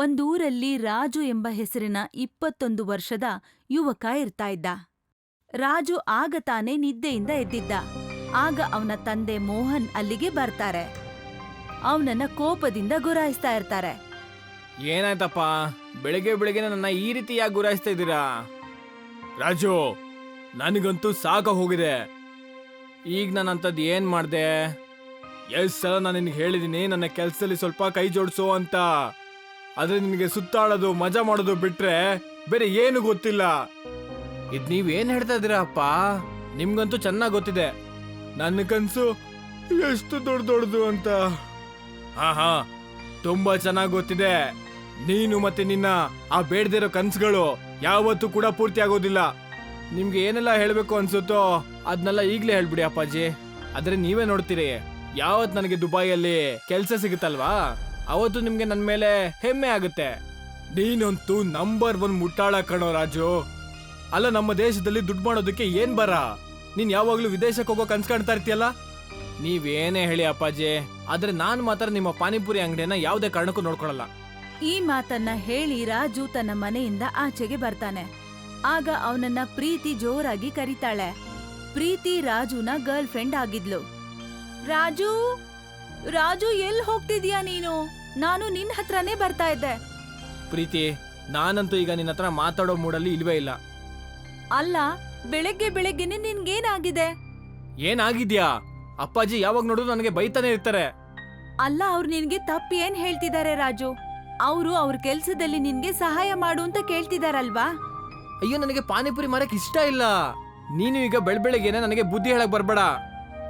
ಒಂದೂರಲ್ಲಿ ರಾಜು ಎಂಬ ಹೆಸರಿನ ಇಪ್ಪತ್ತೊಂದು ವರ್ಷದ ಯುವಕ ಇರ್ತಾ ಇದ್ದ ರಾಜು ಆಗ ತಾನೇ ನಿದ್ದೆಯಿಂದ ಎದ್ದಿದ್ದ. ಆಗ ಅವನ ತಂದೆ ಮೋಹನ್ ಅಲ್ಲಿಗೆ ಬರ್ತಾರೆ. ಅವನನ್ನ ಕೋಪದಿಂದ ಗುರಾಯಿಸ್ತಾ ಇರ್ತಾರೆ. ಏನಾಯ್ತಪ್ಪ? ಬೆಳಗ್ಗೆ ಬೆಳಗ್ಗೆ ನನ್ನ ಈ ರೀತಿ ಯಾಕೆ ಗುರಾಯಿಸ್ತಾ ಇದ್ದೀರಾ? ರಾಜು, ನನಗಂತೂ ಸಾಕ ಹೋಗಿದೆ. ಈಗ ನಾನು ಅಂಥದ್ದು ಏನು ಮಾಡಿದೆ? ಎಷ್ಟು ಸಲ ನಾನು ನಿನ್ಗೆ ಹೇಳಿದ್ದೀನಿ ನನ್ನ ಕೆಲಸದಲ್ಲಿ ಸ್ವಲ್ಪ ಕೈ ಜೋಡಿಸೋ ಅಂತ. ಆದ್ರೆ ನಿನಗೆ ಸುತ್ತಾಡೋದು, ಮಜಾ ಮಾಡೋದು ಬಿಟ್ರೆ ಬೇರೆ ಏನು ಗೊತ್ತಿಲ್ಲ. ಇದು ನೀವೇನು ಹೇಳ್ತಾ ಇದ್ದೀರಾ ಅಪ್ಪ? ನಿಮ್ಗಂತೂ ಚೆನ್ನಾಗಿ ಗೊತ್ತಿದೆ. ನನ್ನ ಕನಸು ಎಷ್ಟು ದೊಡ್ಡ ದೊಡ್ಡದು ಅಂತ. ಹಾ ಹಾ ತುಂಬಾ ಚೆನ್ನಾಗಿ ಗೊತ್ತಿದೆ. ನೀನು ಮತ್ತೆ ನಿನ್ನ ಆ ಬೇಡದಿರೋ ಕನ್ಸುಗಳು ಯಾವತ್ತೂ ಕೂಡ ಪೂರ್ತಿ ಆಗೋದಿಲ್ಲ. ನಿಮ್ಗೆ ಏನೆಲ್ಲ ಹೇಳ್ಬೇಕು ಅನ್ಸುತ್ತೋ ಅದನ್ನೆಲ್ಲ ಈಗ್ಲೇ ಹೇಳ್ಬಿಡಿ ಅಪ್ಪಾಜಿ. ಆದ್ರೆ ನೀವೇ ನೋಡ್ತೀರಿ, ಯಾವತ್ ನನಗೆ ದುಬೈಯಲ್ಲಿ ಕೆಲಸ ಸಿಗುತ್ತಲ್ವಾ? ಅವತ್ತು ನಿಮ್ಗೆ ನನ್ನ ಮೇಲೆ ಹೆಮ್ಮೆ ಆಗುತ್ತೆ. ನೀನಂತೂ ನಂಬರ್ ಒನ್ ಮುಟ್ಟಾಳ ಕಣೋ ರಾಜು. ಅಲ್ಲ ನಮ್ಮ ದೇಶದಲ್ಲಿ ದುಡ್ಡು ಮಾಡೋದಕ್ಕೆ ಏನ್ ಬರ? ನೀನ್ ಯಾವಾಗ್ಲೂ ವಿದೇಶಕ್ಕೆ ಹೋಗೋ ಕನ್ಸ್ ಕಾಣ್ತಾ ಇರ್ತೀಯಲ್ಲ? ನೀವೇನೇ ಹೇಳಿ ಅಪ್ಪಾಜಿ ಆದ್ರೆ ನಾನ್ ಮಾತ್ರ ನಿಮ್ಮ ಪಾನಿಪುರಿ ಅಂಗಡಿಯನ್ನ ಯಾವುದೇ ಕಾರಣಕ್ಕೂ ನೋಡ್ಕೊಳಲ್ಲ ಈ ಮಾತನ್ನ ಹೇಳಿ ರಾಜು ತನ್ನ ಮನೆಯಿಂದ ಆಚೆಗೆ ಬರ್ತಾನೆ. ಆಗ ಅವನನ್ನ ಪ್ರೀತಿ ಜೋರಾಗಿ ಕರೀತಾಳೆ. ಪ್ರೀತಿ ರಾಜುನ ಗರ್ಲ್ ಫ್ರೆಂಡ್ ಆಗಿದ್ಲು. ರಾಜು? ರಾಜು ಎಲ್ಲಿ ಹೋಗ್ತಿದ್ಯಾ ನೀನು? ನಾನು ನಿನ್ ಹತ್ರನೇ ಬರ್ತಾ ಇದ್ದೆ. ಪ್ರೀತಿ ನಾನಂತೂ ಈಗ ನಿನ್ನ ಹತ್ರ ಮಾತಾಡೋ ಮೂಡಲ್ಲಿ ಇಲ್ವೇ ಇಲ್ಲ. ಅಲ್ಲ ಬೆಳಗ್ಗೆ ಬೆಳಗ್ಗೆನೆ ನಿನ್ಗೇನಾಗಿದೆ? ಏನಾಗಿದ್ಯಾ? ಅಪ್ಪಾಜಿ ಯಾವಾಗ ನೋಡಿದ್ರು ನನಗೆ ಬೈತಾನೆ ಇರ್ತಾರೆ. ಅಲ್ಲ ಅವ್ರು ನಿನ್ಗೆ ತಪ್ಪು ಏನ್ ಹೇಳ್ತಿದ್ದಾರೆ ರಾಜು? ಅವರು ಅವ್ರ ಕೆಲ್ಸದಲ್ಲಿ ನಿನ್ಗೆ ಸಹಾಯ ಮಾಡು ಅಂತ ಕೇಳ್ತಿದಾರಲ್ವಾ? ಅಯ್ಯೋ ನನಗೆ ಪಾನಿಪುರಿ ಮಾರಕ್ ಇಷ್ಟ ಇಲ್ಲ. ನೀನು ಈಗ ಬೆಳ್ ಬೆಳಗ್ಗೆನೆ ನನಗೆ ಬುದ್ಧಿ ಹೇಳಕ್ ಬರ್ಬೇಡ.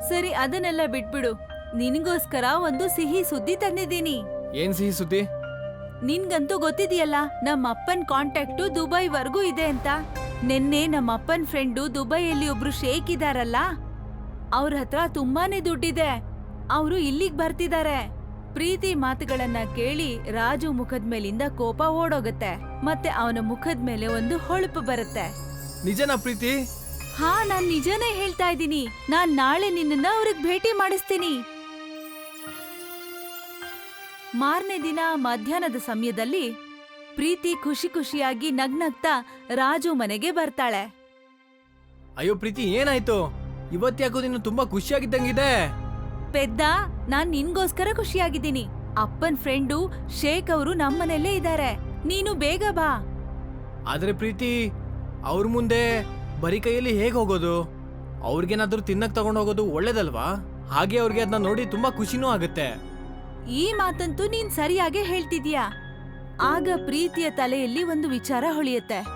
ಸರಿ ಅದನ್ನೆಲ್ಲ ಬಿಟ್ಬಿಡು. ನಿನ್ಗೋಸ್ಕರ ಒಂದು ಸಿಹಿ ಸುದ್ದಿ ತಂದಿದ್ದೀನಿ. ಏನ್ ಸಿಹಿ ಸುದ್ದಿ? ನಿನ್ಗಂತೂ ಗೊತ್ತಿದೆಯಲ್ಲ ನಮ್ಮ ಅಪ್ಪನ್ ಕಾಂಟ್ಯಾಕ್ಟು ದುಬೈವರೆಗೂ ಇದೆ ಅಂತ. ನಿನ್ನೆ ನಮ್ಮ ಅಪ್ಪನ್ ಫ್ರೆಂಡು ದುಬೈಯಲ್ಲಿ ಒಬ್ರು ಶೇಕ್ ಇದಾರಲ್ಲ ಅವ್ರ ಹತ್ರ ತುಂಬಾನೇ ದುಡ್ಡಿದೆ. ಅವರು ಇಲ್ಲಿಗ್ ಬರ್ತಿದ್ದಾರೆ ಪ್ರೀತಿ ಮಾತುಗಳನ್ನ ಕೇಳಿ ರಾಜು ಮುಖದ ಮೇಲಿಂದ ಕೋಪ ಓಡೋಗತ್ತೆ ಮತ್ತೆ ಅವನ ಮುಖದ ಮೇಲೆ ಒಂದು ಹೊಳಪು ಬರುತ್ತೆ. ನಿಜನಾ ಪ್ರೀತಿ? ಹಾ ನಾನ್ ನಿಜನೇ ಹೇಳ್ತಾ ಇದ್ದೀನಿ. ನಾನ್ ನಾಳೆ ನಿನ್ನನ್ನ ಅವ್ರಿಗೆ ಭೇಟಿ ಮಾಡಿಸ್ತೀನಿ. ಮಾರನೇ ದಿನ ಮಧ್ಯಾಹ್ನದ ಸಮಯದಲ್ಲಿ ಪ್ರೀತಿ ಖುಷಿ ಖುಷಿಯಾಗಿ ನಗ್ನಗ್ತಾ ರಾಜು ಮನೆಗೆ ಬರ್ತಾಳೆ. ಅಯ್ಯೋ ಪ್ರೀತಿ ಏನಾಯ್ತು? ಇವತ್ತ್ಯಾಕೋ ನೀನು ತುಂಬಾ ಖುಷಿಯಾಗಿದ್ದಂಗಿದೆ? ಪೆದ್ದ ನಾನ್ ನಿನ್ಗೋಸ್ಕರ ಖುಷಿಯಾಗಿದ್ದೀನಿ. ಅಪ್ಪನ್ ಫ್ರೆಂಡು ಶೇಖ್ ಅವರು ನಮ್ಮನೆಲ್ಲೇ ಇದ್ದಾರೆ. ನೀನು ಬೇಗ ಬಾ. ಆದ್ರೆ ಪ್ರೀತಿ ಅವ್ರ ಮುಂದೆ ಬರೀ ಕೈಯಲ್ಲಿ ಹೇಗ್ ಹೋಗೋದು? ಅವ್ರಿಗೇನಾದ್ರೂ ತಿನ್ನಕ್ ತಗೊಂಡ್ ಹೋಗೋದು ಒಳ್ಳೇದಲ್ವಾ? ಹಾಗೆ ಅವ್ರಿಗೆ ಅದನ್ನ ನೋಡಿ ತುಂಬಾ ಖುಷಿನೂ ಆಗುತ್ತೆ. ಈ ಮಾತಂತೂ ನೀನ್ ಸರಿಯಾಗಿ ಹೇಳ್ತಿದ್ಯಾ? ಆಗ ಪ್ರೀತಿಯ ತಲೆಯಲ್ಲಿ ಒಂದು ವಿಚಾರ ಹೊಳಿಯುತ್ತೆ.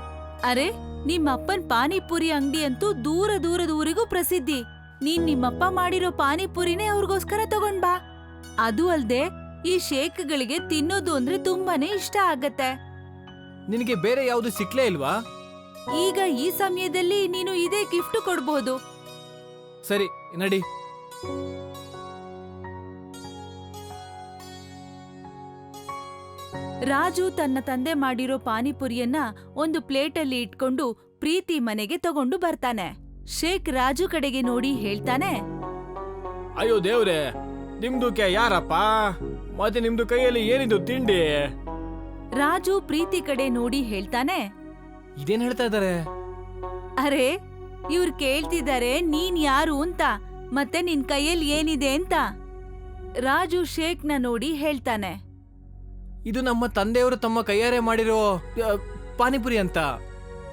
ಅರೆ ನಿಮ್ಮಪ್ಪನ್ ಪಾನಿಪುರಿ ಅಂಗಡಿ ಅಂತೂ ದೂರ ದೂರದ ಊರಿಗೂ ಪ್ರಸಿದ್ಧಿ. ನೀನ್ ನಿಮ್ಮಪ್ಪ ಮಾಡಿರೋ ಪಾನಿಪುರಿನೇ ಅವ್ರಿಗೋಸ್ಕರ ತಗೊಂಡ್ ಬಾ. ಅದು ಅಲ್ದೆ ಈ ಶೇಕ್ಗಳಿಗೆ ತಿನ್ನೋದು ಅಂದ್ರೆ ತುಂಬಾನೇ ಇಷ್ಟ ಆಗತ್ತೆ. ನಿನಗೆ ಬೇರೆ ಯಾವುದು ಸಿಕ್ಲೇ ಇಲ್ವಾ? ಈಗ ಈ ಸಮಯದಲ್ಲಿ ನೀನು ಇದೇ ಗಿಫ್ಟ್ ಕೊಡ್ಬೋದು. ಸರಿ ನಡಿ. ರಾಜು ತನ್ನ ತಂದೆ ಮಾಡಿರೋ ಪಾನಿಪುರಿಯನ್ನ ಒಂದು ಪ್ಲೇಟಲ್ಲಿ ಇಟ್ಕೊಂಡು ಪ್ರೀತಿ ಮನೆಗೆ ತಗೊಂಡು ಬರ್ತಾನೆ. ಶೇಖ್ ರಾಜು ಕಡೆಗೆ ನೋಡಿ ಹೇಳ್ತಾನೆ ಅಯ್ಯೋ ದೇವ್ರೆ ನಿಮ್ದುಕ್ಕೆ ಯಾರಪ್ಪ? ಮತ್ತೆ ನಿಮ್ದು ಕೈಯಲ್ಲಿ ಏನಿದು ತಿಂಡಿ? ರಾಜು ಪ್ರೀತಿ ಕಡೆ ನೋಡಿ ಹೇಳ್ತಾನೆ ಇದೇನ್ ಹೇಳ್ತಾ ಇದಾರೆ ಅರೆ ಇವ್ರು ಕೇಳ್ತಿದ್ದಾರೆ ನೀನ್ ಯಾರು ಅಂತ ಮತ್ತೆ ನಿನ್ ಕೈಯಲ್ಲಿ ಏನಿದೆ ಅಂತ. ರಾಜು ಶೇಖ್ನ ನೋಡಿ ಹೇಳ್ತಾನೆ ಇದು ನಮ್ಮ ತಂದೆಯವರು ತಮ್ಮ ಕೈಯಾರೆ ಮಾಡಿರೋ ಪಾನಿಪುರಿ ಅಂತ.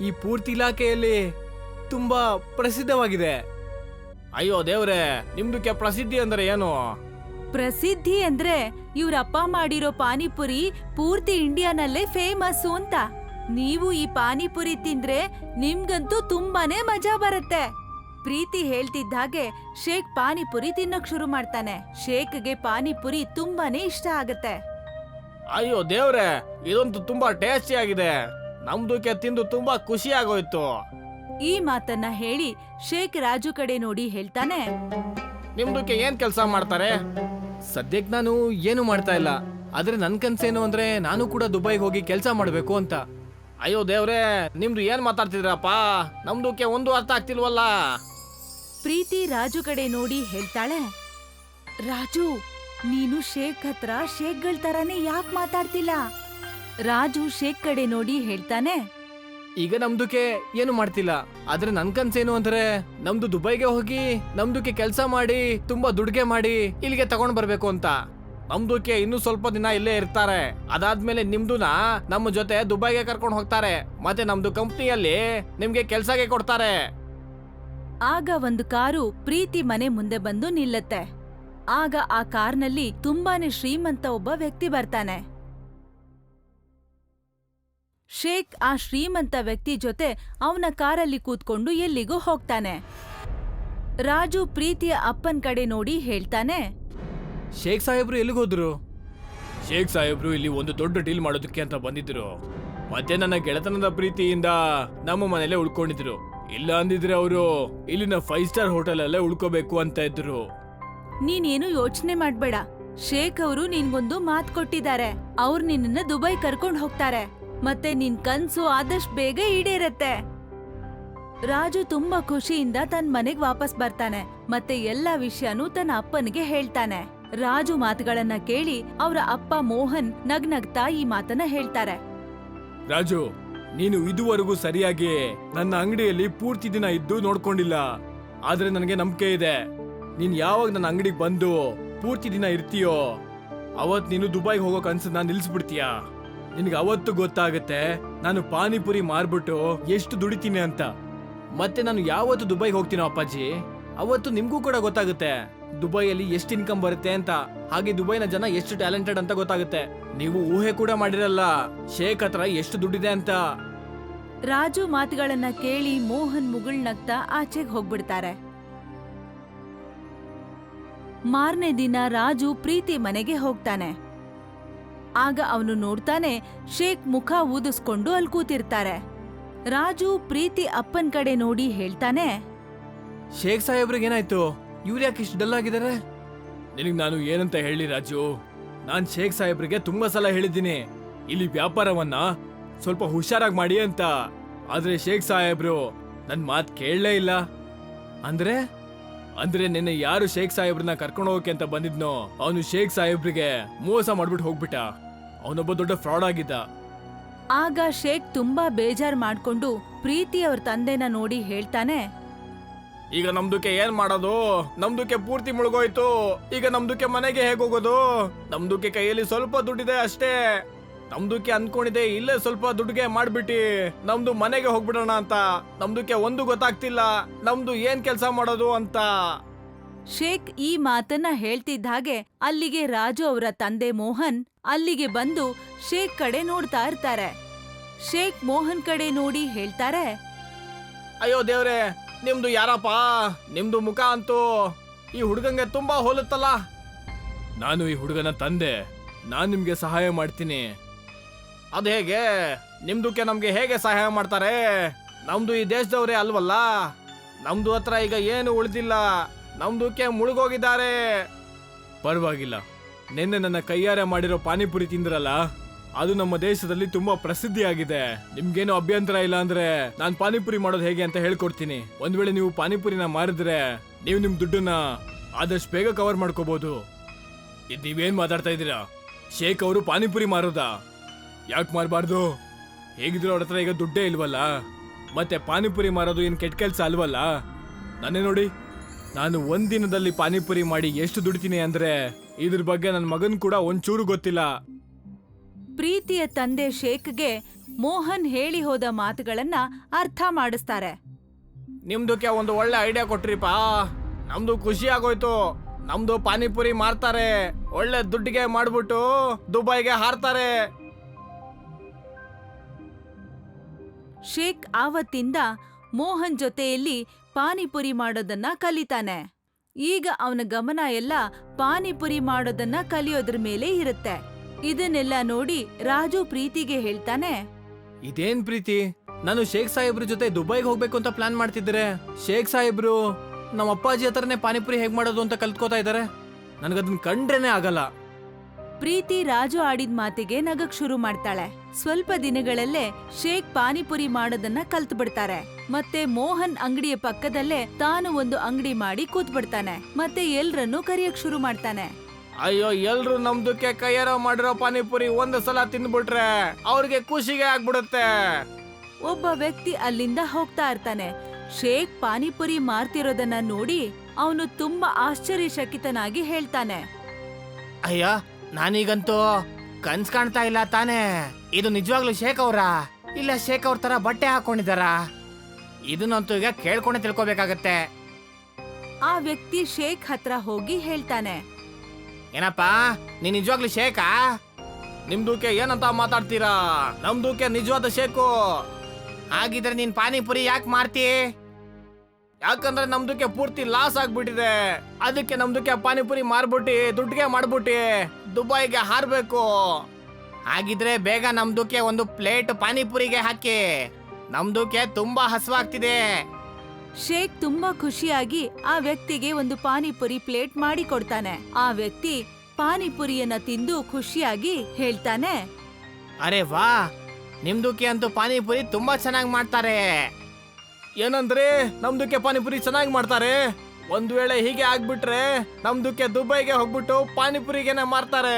ಈ ಪೂರ್ತಿ ಇಲಾಖೆಯಲ್ಲಿ ತುಂಬಾ ಪ್ರಸಿದ್ಧವಾಗಿದೆ. ಅಯ್ಯೋ ದೇವ್ರೆ ನಿಮ್ದಕ್ಕೆ ಪ್ರಸಿದ್ಧಿ ಅಂದ್ರೆ ಏನು? ಪ್ರಸಿದ್ಧಿ ಅಂದ್ರೆ ಇವ್ರ ಅಪ್ಪ ಮಾಡಿರೋ ಪಾನಿಪುರಿ ಪೂರ್ತಿ ಇಂಡಿಯಾನಲ್ಲೇ ಫೇಮಸ್ಸು ಅಂತ. ನೀವು ಈ ಪಾನಿಪುರಿ ತಿಂದ್ರೆ ನಿಮ್ಗಂತೂ ತುಂಬಾನೇ ಮಜಾ ಬರುತ್ತೆ. ಪ್ರೀತಿ ಹೇಳ್ತಿದ್ದ ಹಾಗೆ ಶೇಖ್ ಪಾನಿಪುರಿ ತಿನ್ನಕ್ ಶುರು ಮಾಡ್ತಾನೆ. ಶೇಖ್ಗೆ ಪಾನಿಪುರಿ ತುಂಬಾನೇ ಇಷ್ಟ ಆಗತ್ತೆ. ಅಯ್ಯೋ ದೇವ್ರೆ ಇದಂತೂ ತುಂಬಾ ಟೇಸ್ಟಿ ಆಗಿದೆ. ನಮ್ದುಕ್ಕೆ ತಿಂದು ತುಂಬಾ ಖುಷಿ ಆಗೋಯ್ತು. ಈ ಮಾತನ್ನ ಹೇಳಿ ಶೇಖ್ ರಾಜು ಕಡೆ ನೋಡಿ ಹೇಳ್ತಾನೆ. ನಿಮ್ದುಕ್ಕೆ ಏನ್ ಕೆಲಸ ಮಾಡ್ತಾರೆ? ಸದ್ಯಕ್ಕೆ ನಾನು ಏನು ಮಾಡ್ತಾ ಇಲ್ಲ. ಆದ್ರೆ ನನ್ ಕನ್ಸೇನು ಅಂದ್ರೆ ನಾನು ಕೂಡ ದುಬೈಗೆ ಹೋಗಿ ಕೆಲಸ ಮಾಡ್ಬೇಕು ಅಂತ. ಅಯ್ಯೋ ದೇವ್ರೆ ನಿಮ್ದು ಏನ್ ಮಾತಾಡ್ತಿದ್ರಪ್ಪ ನಮ್ದುಕ್ಕೆ ಒಂದು ಅರ್ಥ ಆಗ್ತಿಲ್ವಲ್ಲ? ಪ್ರೀತಿ ರಾಜು ಕಡೆ ನೋಡಿ ಹೇಳ್ತಾಳೆ. ರಾಜು ನೀನು ಶೇಖ್ ಹತ್ರ ಶೇಖ್ಗಳ್ ತರಾನೇ ಯಾಕೆ ಮಾತಾಡ್ತಿಲ್ಲ? ರಾಜು ಶೇಖ್ ಕಡೆ ನೋಡಿ ಹೇಳ್ತಾನೆ ಈಗ ನಮ್ದುಕೆ ಏನು ಮಾಡ್ತಿಲ್ಲ? ಆದ್ರೆ ನನ್ ಕನ್ಸೇನು ಅಂದ್ರೆ ನಮ್ದು ದುಬೈಗೆ ಹೋಗಿ ನಮ್ದುಕೆ ಕೆಲಸ ಮಾಡಿ ತುಂಬಾ ದುಡ್ಗೆ ಮಾಡಿ ಇಲ್ಲಿಗೆ ತಗೊಂಡ್ ಬರ್ಬೇಕು ಅಂತ. ನಮ್ದುಕೆ ಇನ್ನೂ ಸ್ವಲ್ಪ ದಿನ ಇಲ್ಲೇ ಇರ್ತಾರೆ. ಅದಾದ್ಮೇಲೆ ನಿಮ್ದುನ ನಮ್ಮ ಜೊತೆ ದುಬೈಗೆ ಕರ್ಕೊಂಡು ಹೋಗ್ತಾರೆ. ಮತ್ತೆ ನಮ್ದು ಕಂಪ್ನಿಯಲ್ಲಿ ನಿಮ್ಗೆ ಕೆಲ್ಸಕ್ಕೆ ಕೊಡ್ತಾರೆ. ಆಗ ಒಂದು ಕಾರು ಪ್ರೀತಿ ಮನೆ ಮುಂದೆ ಬಂದು ನಿಲ್ಲತ್ತೆ. ಆಗ ಆ ಕಾರ್ನಲ್ಲಿ ತುಂಬಾನೇ ಶ್ರೀಮಂತ ಒಬ್ಬ ವ್ಯಕ್ತಿ ಬರ್ತಾನೆ. ಶೇಖ್ ಆ ಶ್ರೀಮಂತ ವ್ಯಕ್ತಿ ಜೊತೆ ಅವನ ಕಾರಲ್ಲಿ ಕೂತ್ಕೊಂಡು ಎಲ್ಲಿಗೂ ಹೋಗ್ತಾನೆ. ರಾಜು ಪ್ರೀತಿಯ ಅಪ್ಪನ್ ಕಡೆ ನೋಡಿ ಹೇಳ್ತಾನೆ ಶೇಖ್ ಸಾಹೇಬ್ರು ಎಲ್ಲಿಗೆ ಹೋದ್ರು? ಶೇಖ್ ಸಾಹೇಬ್ರು ಇಲ್ಲಿ ಒಂದು ದೊಡ್ಡ ಡೀಲ್ ಮಾಡೋದಕ್ಕೆ ಅಂತ ಬಂದಿದ್ರು. ಮತ್ತೆ ನನ್ನ ಗೆಳೆತನದ ಪ್ರೀತಿಯಿಂದ ನಮ್ಮ ಮನೇಲೆ ಉಳ್ಕೊಂಡಿದ್ರು. ಇಲ್ಲ ಅಂದಿದ್ರೆ ಅವರು ಇಲ್ಲಿನ ಫೈವ್ ಸ್ಟಾರ್ ಹೋಟೆಲ್ ಅಲ್ಲೇ ಉಳ್ಕೋಬೇಕು ಅಂತ ಇದ್ರು. ನೀನೇನು ಯೋಚನೆ ಮಾಡ್ಬೇಡ. ಶೇಖ್ ಅವರು ನಿನ್ಗೊಂದು ಮಾತ್ ಕೊಟ್ಟಿದ್ದಾರೆ. ಅವ್ರು ನಿನ್ನನ್ನು ದುಬೈ ಕರ್ಕೊಂಡ್ ಹೋಗ್ತಾರೆ. ಮತ್ತೆ ನಿನ್ ಕನ್ಸು ಆದಷ್ಟು ಬೇಗ ಈಡೇರತ್ತೆ. ರಾಜು ತುಂಬಾ ಖುಷಿಯಿಂದ ತನ್ನ ಮನೆಗ್ ವಾಪಸ್ ಬರ್ತಾನೆ. ಮತ್ತೆ ಎಲ್ಲಾ ವಿಷಯನೂ ತನ್ನ ಅಪ್ಪನಿಗೆ ಹೇಳ್ತಾನೆ. ರಾಜು ಮಾತುಗಳನ್ನ ಕೇಳಿ ಅವರ ಅಪ್ಪ ಮೋಹನ್ ನಗ್ನಗ್ತಾ ಈ ಮಾತನ್ನ ಹೇಳ್ತಾರೆ. ರಾಜು, ನೀನು ಇದುವರೆಗೂ ಸರಿಯಾಗಿ ನನ್ನ ಅಂಗಡಿಯಲ್ಲಿ ಪೂರ್ತಿ ದಿನ ಇದ್ದು ನೋಡ್ಕೊಂಡಿಲ್ಲ. ಆದ್ರೆ ನನಗೆ ನಂಬಿಕೆ ಇದೆ. ನೀನ್ ಯಾವಾಗ ನನ್ನ ಅಂಗಡಿಗೆ ಬಂದು ಪೂರ್ತಿ ದಿನ ಇರ್ತೀಯೋ, ಅವತ್ ನೀನು ದುಬೈಗೆ ಹೋಗೋ ಕನ್ಸನ್ನ ನಿಲ್ಸ್ಬಿಡ್ತೀಯ? ನಿನಗೆ ಅವತ್ತು ಗೊತ್ತಾಗುತ್ತೆ, ನಾನು ಪಾನಿಪುರಿ ಮಾರ್ಬಿಟ್ಟು ಎಷ್ಟು ದುಡಿತೀನಿ ಅಂತ. ಮತ್ತೆ ನಾನು ಯಾವತ್ತು ದುಬೈಗೆ ಹೋಗ್ತೀನೋ ಅಪ್ಪಾಜಿ? ಅವತ್ತು ನಿಮಗೂ ಕೂಡ ಗೊತ್ತಾಗುತ್ತೆ. ದುಬೈಯಲ್ಲಿ ಎಷ್ಟು ಇನ್ಕಮ್ ಬರುತ್ತೆ ಅಂತ. ಹಾಗೆ ದುಬೈನ ಜನ ಎಷ್ಟು ಟ್ಯಾಲೆಂಟೆಡ್ ಅಂತ ಗೊತ್ತಾಗುತ್ತೆ. ನೀವು ಊಹೆ ಕೂಡ ಮಾಡಿರಲ್ಲ, ಶೇಖ್ ಹತ್ರ ಎಷ್ಟು ದುಡ್ಡಿದೆ ಅಂತ. ರಾಜು ಮಾತುಗಳನ್ನ ಕೇಳಿ ಮೋಹನ್ ಮುಗುಳ್ನಗ್ತಾ ಆಚೆಗೆ ಹೋಗ್ಬಿಡ್ತಾರೆ. ಮಾರನೇ ದಿನ ರಾಜು ಪ್ರೀತಿ ಮನೆಗೆ ಹೋಗ್ತಾನೆ. ಆಗ ಅವನು ನೋಡ್ತಾನೆ ಶೇಖ್ ಮುಖ ಊದಿಸ್ಕೊಂಡು ಅಲ್ಲಿ ಕೂತಿರ್ತಾರೆ. ರಾಜು ಪ್ರೀತಿ ಅಪ್ಪನ್ ಕಡೆ ನೋಡಿ ಹೇಳ್ತಾನೆ ಶೇಖ್ ಸಾಹೇಬ್ರಿಗೇನಾಯ್ತು ಏನಾಯ್ತು? ಇವ್ರು ಯಾಕೆ ಇಷ್ಟು ಡಲ್ ಆಗಿದ್ದಾರೆ? ನಿನಗೆ ನಾನು ಏನಂತ ಹೇಳಿ ರಾಜು? ನಾನ್ ಶೇಖ್ ಸಾಹೇಬ್ರಿಗೆ ತುಂಬಾ ಸಲ ಹೇಳಿದ್ದೀನಿ. ಇಲ್ಲಿ ವ್ಯಾಪಾರವನ್ನ ಸ್ವಲ್ಪ ಹುಷಾರಾಗಿ ಮಾಡಿ ಅಂತ. ಆದ್ರೆ ಶೇಖ್ ಸಾಹೇಬ್ರು ನನ್ ಮಾತು ಕೇಳಲೇ ಇಲ್ಲ. ಅಂದ್ರೆ? ಅಂದ್ರೆ ನಿನ್ನೆ ಯಾರು ಶೇಖ್ ಸಾಹೇಬ್ರನ್ನ ಕರ್ಕೊಂಡು ಹೋಗಕ್ಕೆ ಅಂತ ಬಂದಿದ್ನೋ ಅವನು ಶೇಖ್ ಸಾಹೇಬ್ರಿಗೆ ಮೋಸ ಮಾಡ್ಬಿಟ್ಟು ಹೋಗ್ಬಿಟ್ಟ. ಅವನೊಬ್ಬ ದೊಡ್ಡ ಫ್ರಾಡ್ ಆಗಿದ್ದ. ಆಗ ಶೇಖ್ ತುಂಬಾ ಬೇಜಾರ್ ಮಾಡ್ಕೊಂಡು ಪ್ರೀತಿ ಅವ್ರ ತಂದೆನ ನೋಡಿ ಹೇಳ್ತಾನೆ ಈಗ ನಮ್ದುಕ್ಕೆ ಏನ್ ಮಾಡೋದು? ನಮ್ದುಕ್ಕೆ ಪೂರ್ತಿ ಮುಳುಗೋಯ್ತು. ಈಗ ನಮ್ದುಕ್ಕೆ ಮನೆಗೆ ಹೇಗೋಗೋದು ಹೋಗೋದು? ನಮ್ದುಕ್ಕೆ ಕೈಯಲ್ಲಿ ಸ್ವಲ್ಪ ದುಡ್ಡಿದೆ ಅಷ್ಟೇ. ನಮ್ದುಕ್ಕೆ ಅನ್ಕೊಂಡಿದೆ ಇಲ್ಲೇ ಸ್ವಲ್ಪ ದುಡ್ಗೆ ಮಾಡ್ಬಿಟ್ಟಿ. ನಮ್ದು ಮನೆಗೆ ಹೋಗ್ಬಿಡೋಣ ಅಂತ. ನಮ್ದುಕ್ಕೆ ಒಂದು ಗೊತ್ತಾಗ್ತಿಲ್ಲ. ನಮ್ದು ಏನ್ ಕೆಲಸ ಮಾಡೋದು ಅಂತ. ಶೇಖ್ ಈ ಮಾತನ್ನ ಹೇಳ್ತಿದ್ದ ಹಾಗೆ ಅಲ್ಲಿಗೆ ರಾಜು ಅವರ ತಂದೆ ಮೋಹನ್ ಅಲ್ಲಿಗೆ ಬಂದು ಶೇಖ್ ಕಡೆ ನೋಡ್ತಾ ಇರ್ತಾರೆ. ಶೇಖ್ ಮೋಹನ್ ಕಡೆ ನೋಡಿ ಹೇಳ್ತಾರೆ ಅಯ್ಯೋ ದೇವ್ರೆ ನಿಮ್ದು ಯಾರಪ್ಪ? ನಿಮ್ದು ಮುಖ ಅಂತೂ ಈ ಹುಡುಗಂಗೆ ತುಂಬಾ ಹೋಲುತ್ತಲ್ಲ. ನಾನು ಈ ಹುಡುಗನ ತಂದೆ. ನಾನು ನಿಮ್ಗೆ ಸಹಾಯ ಮಾಡ್ತೀನಿ. ಅದ್ ಹೇಗೆ? ನಿಮ್ದಕ್ಕೆ ನಮ್ಗೆ ಹೇಗೆ ಸಹಾಯ ಮಾಡ್ತಾರೆ? ನಮ್ದು ಈ ದೇಶದವರೇ ಅಲ್ವಲ್ಲ? ನಮ್ದು ಹತ್ರ ಈಗ ಏನು ಉಳಿದಿಲ್ಲ? ನಮ್ದಕ್ಕೆ ಮುಳುಗೋಗಿದ್ದಾರೆ. ಪರವಾಗಿಲ್ಲ. ನಿನ್ನೆ ನನ್ನ ಕೈಯಾರೆ ಮಾಡಿರೋ ಪಾನಿಪುರಿ ತಿಂದ್ರಲ್ಲ? ಅದು ನಮ್ಮ ದೇಶದಲ್ಲಿ ತುಂಬಾ ಪ್ರಸಿದ್ಧಿಯಾಗಿದೆ. ನಿಮ್ಗೇನು ಅಭ್ಯಂತರ ಇಲ್ಲ ಅಂದ್ರೆ ನಾನು ಪಾನಿಪುರಿ ಮಾಡೋದು ಹೇಗೆ ಅಂತ ಹೇಳ್ಕೊಡ್ತೀನಿ. ಒಂದ್ ವೇಳೆ ನೀವು ಪಾನಿಪುರಿನ ಮಾರಿದ್ರೆ ನೀವು ನಿಮ್ ದುಡ್ಡನ್ನ ಆದಷ್ಟು ಬೇಗ ಕವರ್ ಮಾಡ್ಕೋಬಹುದು ಇದು ನೀವೇನ್ ಮಾತಾಡ್ತಾ ಇದ್ದೀರಾ? ಶೇಖ್ ಅವರು ಪಾನಿಪುರಿ ಮಾರೋದಾ? ಯಾಕೆ ಮಾರಬಾರ್ದು? ಹೇಗಿದ್ರು ಅವ್ರ ಹತ್ರ ಈಗ ದುಡ್ಡೇ ಇಲ್ವಲ್ಲ? ಮತ್ತೆ ಪಾನಿಪುರಿ ಮಾರೋದು ಏನು ಕೆಟ್ಟ ಕೆಲಸ ಅಲ್ವಲ್ಲ? ನಾನೇ ನೋಡಿ ನಾನು ಒಂದಿನದಲ್ಲಿ ದಿನದಲ್ಲಿ ಪಾನಿಪುರಿ ಮಾಡಿ ಎಷ್ಟು ದುಡಿತೀನಿ ಅಂದ್ರೆ ಇದ್ರ ಬಗ್ಗೆ ನನ್ನ ಮಗನ್ ಕೂಡ ಒಂಚೂರು ಗೊತ್ತಿಲ್ಲ. ಪ್ರೀತಿಯ ತಂದೆ ಶೇಖ್ಗೆ ಮೋಹನ್ ಹೇಳಿ ಹೋದ ಮಾತುಗಳನ್ನ ಅರ್ಥ ಮಾಡಿಸ್ತಾರೆ. ನಿಮ್ದಕ್ಕೆ ಒಂದು ಒಳ್ಳೆ ಐಡಿಯಾ ಕೊಟ್ರಿಪಾ ನಮ್ದು ಖುಷಿ ಆಗೋಯ್ತು. ನಮ್ದು ಪಾನಿಪುರಿ ಮಾರ್ತಾರೆ. ಒಳ್ಳೆ ದುಡ್ಡಿಗೆ ಮಾಡ್ಬಿಟ್ಟು ದುಬೈಗೆ ಹಾರ್ತಾರೆ. ಶೇಖ್ ಆವತ್ತಿಂದ ಮೋಹನ್ ಜೊತೆಯಲ್ಲಿ ಪಾನಿಪುರಿ ಮಾಡೋದನ್ನ ಕಲಿತಾನೆ. ಈಗ ಅವನ ಗಮನ ಎಲ್ಲ ಪಾನಿಪುರಿ ಮಾಡೋದನ್ನ ಕಲಿಯೋದ್ರ ಮೇಲೆ ಇರುತ್ತೆ. ಇದನ್ನೆಲ್ಲ ನೋಡಿ ರಾಜು ಪ್ರೀತಿಗೆ ಹೇಳ್ತಾನೆ ಇದೇನ್ ಪ್ರೀತಿ? ನಾನು ಶೇಖ್ ಸಾಹೇಬ್ರ ಜೊತೆ ದುಬೈಗೆ ಹೋಗ್ಬೇಕು ಅಂತ ಪ್ಲಾನ್ ಮಾಡ್ತಿದ್ರೆ ಶೇಖ್ ಸಾಹೇಬ್ರು ನಮ್ಮ ಅಪ್ಪಾಜಿ ಹತ್ರನೇ ಪಾನಿಪುರಿ ಹೇಗ್ ಮಾಡೋದು ಅಂತ ಕಲ್ತ್ಕೋತಾ ಇದ್ದಾರೆ ನನಗದನ್ನ ಕಂಡ್ರೇನೆ ಆಗಲ್ಲ. ಪ್ರೀತಿ ರಾಜು ಆಡಿದ ಮಾತಿಗೆ ನಗಕ್ ಶುರು ಮಾಡ್ತಾಳೆ. ಸ್ವಲ್ಪ ದಿನಗಳಲ್ಲೇ ಶೇಖ್ ಪಾನಿಪುರಿ ಮಾಡೋದನ್ನ ಕಲ್ತು ಬಿಡ್ತಾರೆ ಮತ್ತೆ ಮೋಹನ್ ಅಂಗಡಿಯ ಪಕ್ಕದಲ್ಲೇ ತಾನು ಒಂದು ಅಂಗಡಿ ಮಾಡಿ ಕೂತ್ ಬಿಡ್ತಾನೆ ಮತ್ತೆ ಎಲ್ರನ್ನೂ ಕರಿಯಕ್ ಶುರು ಮಾಡ್ತಾನೆ. ಅಯ್ಯೋ ಎಲ್ರು ನಮ್ದಕ್ಕೆ ಕೈಯಾರ ಮಾಡಿರೋ ಪಾನಿಪುರಿ ಒಂದು ಸಲ ತಿಂದ್ಬಿಟ್ರೆ ಅವ್ರಿಗೆ ಖುಷಿಗೆ ಆಗ್ಬಿಡುತ್ತೆ. ಒಬ್ಬ ವ್ಯಕ್ತಿ ಅಲ್ಲಿಂದ ಹೋಗ್ತಾ ಇರ್ತಾನೆ. ಶೇಖ್ ಪಾನಿಪುರಿ ಮಾರ್ತಿರೋದನ್ನ ನೋಡಿ ಅವನು ತುಂಬಾ ಆಶ್ಚರ್ಯಚಕಿತನಾಗಿ ಹೇಳ್ತಾನೆ. ಅಯ್ಯ ನಾನೀಗಂತೂ ಕನ್ಸ್ ಕಾಣ್ತಾ ಇಲ್ಲ ತಾನೇ. ಇದು ನಿಜವಾಗ್ಲೂ ಶೇಖ್ ಅವ್ರ? ಇಲ್ಲ ಶೇಖ್ ಅವ್ರ ತರ ಬಟ್ಟೆ ಹಾಕೊಂಡಿದಾರ ಇದನ್ನಂತೂ ಈಗ ಕೇಳ್ಕೊಂಡೆ ತಿಳ್ಕೊಬೇಕಾಗತ್ತೆ. ಆ ವ್ಯಕ್ತಿ ಶೇಖ್ ಹತ್ರ ಹೋಗಿ ಹೇಳ್ತಾನೆ. ಏನಪ್ಪ? ನೀನ್ ನಿಜವಾಗ್ಲೂ ಶೇಖಾ? ನಿಮ್ದೂಕೆ ಏನಂತ ಮಾತಾಡ್ತೀರಾ? ನಮ್ದೂಕೆ ನಿಜವಾದ ಶೇಖು. ಹಾಗಿದ್ರೆ ನೀನ್ ಪಾನಿಪುರಿ ಯಾಕೆ ಮಾರ್ತಿ ಯಾಕಂದ್ರೆ ನಮ್ದಕ್ಕೆ ಪೂರ್ತಿ ಲಾಸ್ ಆಗ್ಬಿಟ್ಟಿದೆ. ಅದಕ್ಕೆ ನಮ್ದಕ್ಕೆ ಪಾನಿಪುರಿ ಮಾರ್ಬಿಟ್ಟಿ ದುಡ್ಡಿಗೆ ಮಾಡ್ಬಿಟ್ಟಿ ದುಬೈಗೆ ಹಾರ್ಬೇಕು. ಹಾಗಿದ್ರೆ ಬೇಗ ನಮ್ದಕ್ಕೆ ಒಂದು ಪ್ಲೇಟ್ ಪಾನಿಪುರಿಗೆ ಹಾಕಿ. ನಮ್ದಕ್ಕೆ ತುಂಬಾ ಹಸುವಾಗ್ತಿದೆ. ಶೇಖ್ ತುಂಬಾ ಖುಷಿಯಾಗಿ ಆ ವ್ಯಕ್ತಿಗೆ ಒಂದು ಪಾನಿಪುರಿ ಪ್ಲೇಟ್ ಮಾಡಿ ಕೊಡ್ತಾನೆ. ಆ ವ್ಯಕ್ತಿ ಪಾನಿಪುರಿಯನ್ನ ತಿಂದು ಖುಷಿಯಾಗಿ ಹೇಳ್ತಾನೆ. ಅರೆ ವಾ ನಿಮ್ದಕ್ಕೆ ಅಂತೂ ಪಾನಿಪುರಿ ತುಂಬಾ ಚೆನ್ನಾಗಿ ಮಾಡ್ತಾರೆ. ಏನಂದ್ರೆ ನಮ್ದಕ್ಕೆ ಪಾನಿಪುರಿ ಚೆನ್ನಾಗಿ ಮಾಡ್ತಾರೆ. ಒಂದ್ ವೇಳೆ ಹೀಗೆ ಆಗ್ಬಿಟ್ರೆ ನಮ್ದಕ್ಕೆ ದುಬೈಗೆ ಹೋಗ್ಬಿಟ್ಟು ಪಾನಿಪುರಿಗೆನೆ ಮಾರ್ತಾರೆ.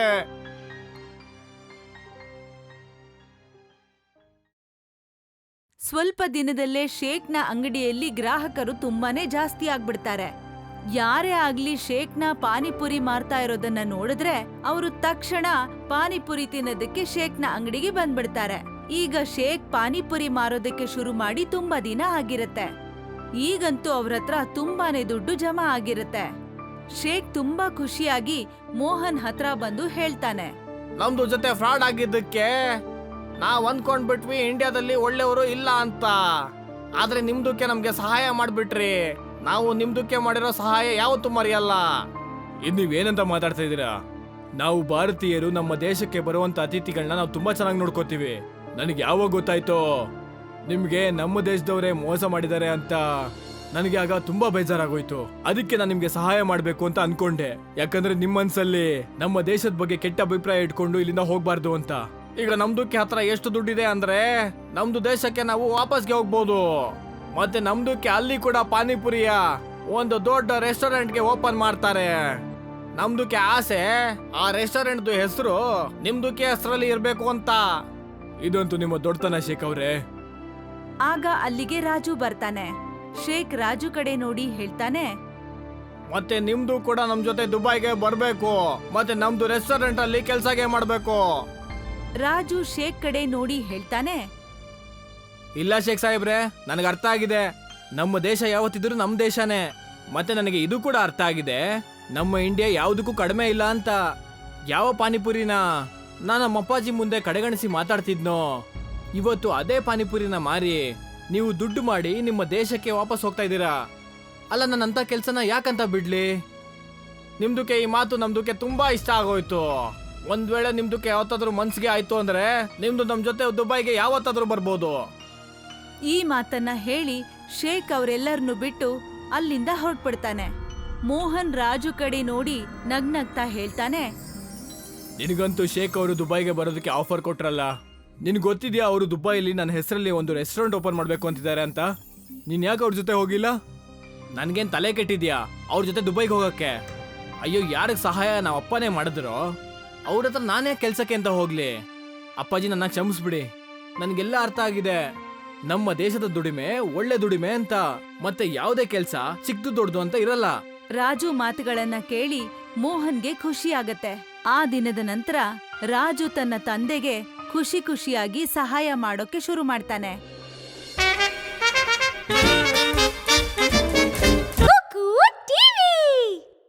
ಸ್ವಲ್ಪ ದಿನದಲ್ಲೇ ಶೇಖ್ನ ಅಂಗಡಿಯಲ್ಲಿ ಗ್ರಾಹಕರು ತುಂಬಾನೇ ಜಾಸ್ತಿ ಆಗ್ಬಿಡ್ತಾರೆ. ಯಾರೇ ಆಗ್ಲಿ ಶೇಖ್ನ ಪಾನಿಪುರಿ ಮಾರ್ತಾ ಇರೋದನ್ನ ನೋಡಿದ್ರೆ ಅವರು ತಕ್ಷಣ ಪಾನಿಪುರಿ ತಿನ್ನೋದಕ್ಕೆ ಶೇಖ್ನ ಅಂಗಡಿಗೆ ಬಂದ್ಬಿಡ್ತಾರೆ. ಈಗ ಶೇಖ್ ಪಾನಿಪುರಿ ಮಾರೋದಕ್ಕೆ ಶುರು ಮಾಡಿ ತುಂಬಾ ದಿನ ಆಗಿರುತ್ತೆ. ಈಗಂತೂ ಅವ್ರ ಹತ್ರ ತುಂಬಾನೇ ದುಡ್ಡು ಜಮಾ ಆಗಿರುತ್ತೆ. ಶೇಖ್ ತುಂಬಾ ಖುಷಿಯಾಗಿ ಮೋಹನ್ ಹತ್ರ ಬಂದು ಹೇಳ್ತಾನೆ. ನಮ್ದು ಜೊತೆ ಫ್ರಾಡ್ ಆಗಿದ್ದಕ್ಕೆ ನಾವ್ ಅಂದ್ಕೊಂಡ್ಬಿಟ್ವಿ ಇಂಡಿಯಾದಲ್ಲಿ ಒಳ್ಳೆಯವರು ಇಲ್ಲ ಅಂತ. ಆದ್ರೆ ನಿಮ್ದಕ್ಕೆ ನಮ್ಗೆ ಸಹಾಯ ಮಾಡ್ಬಿಟ್ರಿ. ನಾವು ನಿಮ್ದಕ್ಕೆ ಮಾಡಿರೋ ಸಹಾಯ ಯಾವತ್ತೂ ಮರೆಯಲ್ಲ. ಇದು ನೀವೇನಂತ ಮಾತಾಡ್ತಾ ಇದ್ದೀರಾ? ನಾವು ಭಾರತೀಯರು ನಮ್ಮ ದೇಶಕ್ಕೆ ಬರುವಂತ ಅತಿಥಿಗಳನ್ನ ನಾವು ತುಂಬಾ ಚೆನ್ನಾಗಿ ನೋಡ್ಕೋತೀವಿ. ನನಗೆ ಯಾವಾಗ ಗೊತ್ತಾಯ್ತೋ? ನಿಮಗೆ ನಮ್ಮ ದೇಶದವರೇ ಮೋಸ ಮಾಡಿದ್ದಾರೆ ಅಂತ ನನಗೆ ಆಗ ತುಂಬಾ ಬೇಜಾರಾಗೋಯ್ತು. ಅದಕ್ಕೆ ನಾನು ನಿಮ್ಗೆ ಸಹಾಯ ಮಾಡಬೇಕು ಅಂತ ಅನ್ಕೊಂಡೆ. ಯಾಕಂದ್ರೆ ನಿಮ್ಮ ಮನ್ಸಲ್ಲಿ ನಮ್ಮ ದೇಶದ ಬಗ್ಗೆ ಕೆಟ್ಟ ಅಭಿಪ್ರಾಯ ಇಟ್ಕೊಂಡು ಇಲ್ಲಿಂದ ಹೋಗ್ಬಾರ್ದು ಅಂತ. ಈಗ ನಮ್ದಕ್ಕೆ ಹತ್ರ ಎಷ್ಟು ದುಡ್ಡಿದೆ ಅಂದ್ರೆ ನಮ್ದು ದೇಶಕ್ಕೆ ನಾವು ವಾಪಸ್ಗೆ ಹೋಗ್ಬೋದು. ಮತ್ತೆ ನಮ್ದಕ್ಕೆ ಅಲ್ಲಿ ಕೂಡ ಪಾನಿಪುರಿಯ ಒಂದು ದೊಡ್ಡ ರೆಸ್ಟೋರೆಂಟ್ಗೆ ಓಪನ್ ಮಾಡ್ತಾರೆ. ನಮ್ದಕ್ಕೆ ಆಸೆ, ಆ ರೆಸ್ಟೋರೆಂಟ್ದು ಹೆಸರು ನಿಮ್ದಕ್ಕೆ ಹೆಸರಲ್ಲಿ ಇರ್ಬೇಕು ಅಂತ. ಇದಂತೂ ನಿಮ್ಮ ದೊಡ್ಡತನ ಶೇಖ್ ಅವ್ರೆ. ಆಗ ಅಲ್ಲಿಗೆ ರಾಜು ಬರ್ತಾನೆ. ಶೇಖ್ ರಾಜು ಕಡೆ ನೋಡಿ ಹೇಳ್ತಾನೆ ಮತ್ತೆ ನಿಮ್ದು ಕೂಡ ನಮ್ ಜೊತೆ ದುಬೈಗೆ ಬರ್ಬೇಕು ಮತ್ತೆ ನಮ್ದು ರೆಸ್ಟೋರೆಂಟ್ ಅಲ್ಲಿ ಕೆಲ್ಸಗೆ ಮಾಡ್ಬೇಕು. ರಾಜು ಶೇಖ್ ಕಡೆ ನೋಡಿ ಹೇಳ್ತಾನೆ ಇಲ್ಲ ಶೇಖ್ ಸಾಹೇಬ್ರೆ ನನಗೆ ಅರ್ಥ ಆಗಿದೆ. ನಮ್ಮ ದೇಶ ಯಾವತ್ತಿದ್ರು ನಮ್ಮ ದೇಶನೇ. ಮತ್ತೆ ನನಗೆ ಇದು ಕೂಡ ಅರ್ಥ ಆಗಿದೆ. ನಮ್ಮ ಇಂಡಿಯಾ ಯಾವುದಕ್ಕೂ ಕಡಿಮೆ ಇಲ್ಲ ಅಂತ. ಯಾವ ಪಾನಿಪುರಿನ ನಾನು ನಮ್ಮ ಅಪ್ಪಾಜಿ ಮುಂದೆ ಕಡೆಗಣಿಸಿ ಮಾತಾಡ್ತಿದ್ನೋ? ಇವತ್ತು ಅದೇ ಪಾನಿಪುರಿನ ಮಾರಿ. ನೀವು ದುಡ್ಡು ಮಾಡಿ ನಿಮ್ಮ ದೇಶಕ್ಕೆ ವಾಪಸ್ ಹೋಗ್ತಾ ಇದ್ದೀರಾ? ಅಲ್ಲ ನನ್ನಂಥ ಕೆಲಸನ ಯಾಕಂತ ಬಿಡ್ಲಿ? ನಿಮ್ದಕ್ಕೆ ಈ ಮಾತು ನಮ್ದಕ್ಕೆ ತುಂಬಾ ಇಷ್ಟ ಆಗೋಯ್ತು. ಒಂದ್ ವೇಳೆ ನಿಮ್ದಕ್ಕೆ ಯಾವತ್ತಾದ್ರೂ ಮನ್ಸಿಗೆ ಆಯ್ತು ಅಂದ್ರೆ ನಿಮ್ದು ನಮ್ ಜೊತೆ ದುಬೈಗೆ ಯಾವತ್ತಾದ್ರೂ ಬರ್ಬೋದು. ಈ ಮಾತನ್ನ ಹೇಳಿ ಶೇಖ್ ಅವರೆಲ್ಲರನ್ನು ಬಿಟ್ಟು ಅಲ್ಲಿಂದ ಹೊರಟ್ಬಿಡ್ತಾನೆ. ಮೋಹನ್ ರಾಜು ಕಡೆ ನೋಡಿ ನಗ್ನಗ್ತಾ ಹೇಳ್ತಾನೆ. ನಿನಗಂತೂ ಶೇಖ್ ಅವರು ದುಬೈಗೆ ಬರೋದಕ್ಕೆ ಆಫರ್ ಕೊಟ್ರಲ್ಲ? ನಿನ್ಗೆ ಗೊತ್ತಿದ್ಯಾ ಅವರು ದುಬೈಲಿ ನನ್ನ ಹೆಸರಲ್ಲಿ ಒಂದು ರೆಸ್ಟೋರೆಂಟ್ ಓಪನ್ ಮಾಡಬೇಕು ಅಂತಿದ್ದಾರೆ ಅಂತ? ನೀನ್ ಯಾಕೆ ಅವ್ರ ಜೊತೆ ಹೋಗಿಲ್ಲ? ನನಗೇನು ತಲೆ ಕೆಟ್ಟಿದ್ಯಾ ಅವ್ರ ಜೊತೆ ದುಬೈಗೆ ಹೋಗಕ್ಕೆ? ಅಯ್ಯೋ, ಯಾರಿಗೆ ಸಹಾಯ ನಾವು ಅಪ್ಪನೇ ಮಾಡಿದ್ರು? ಅವ್ರ ಹತ್ರ ನಾನೇ ಕೆಲಸಕ್ಕೆ ಅಂತ ಹೋಗ್ಲಿ. ಅಪ್ಪಾಜಿ ನನ್ನ ಕ್ಷಮಿಸ್ಬಿಡಿ. ನನಗೆಲ್ಲ ಅರ್ಥ ಆಗಿದೆ. ನಮ್ಮ ದೇಶದ ದುಡಿಮೆ ಒಳ್ಳೆ ದುಡಿಮೆ ಅಂತ. ಮತ್ತೆ ಯಾವುದೇ ಕೆಲಸ ಚಿಕ್ಕದು ದೊಡ್ಡದು ಅಂತ ಇರಲ್ಲ. ರಾಜು ಮಾತುಗಳನ್ನ ಕೇಳಿ ಮೋಹನ್ಗೆ ಖುಷಿ ಆಗತ್ತೆ. ಆ ದಿನದ ನಂತರ ರಾಜು ತನ್ನ ತಂದೆಗೆ ಖುಷಿ ಖುಷಿಯಾಗಿ ಸಹಾಯ ಮಾಡೋಕೆ ಶುರು ಮಾಡ್ತಾನೆ.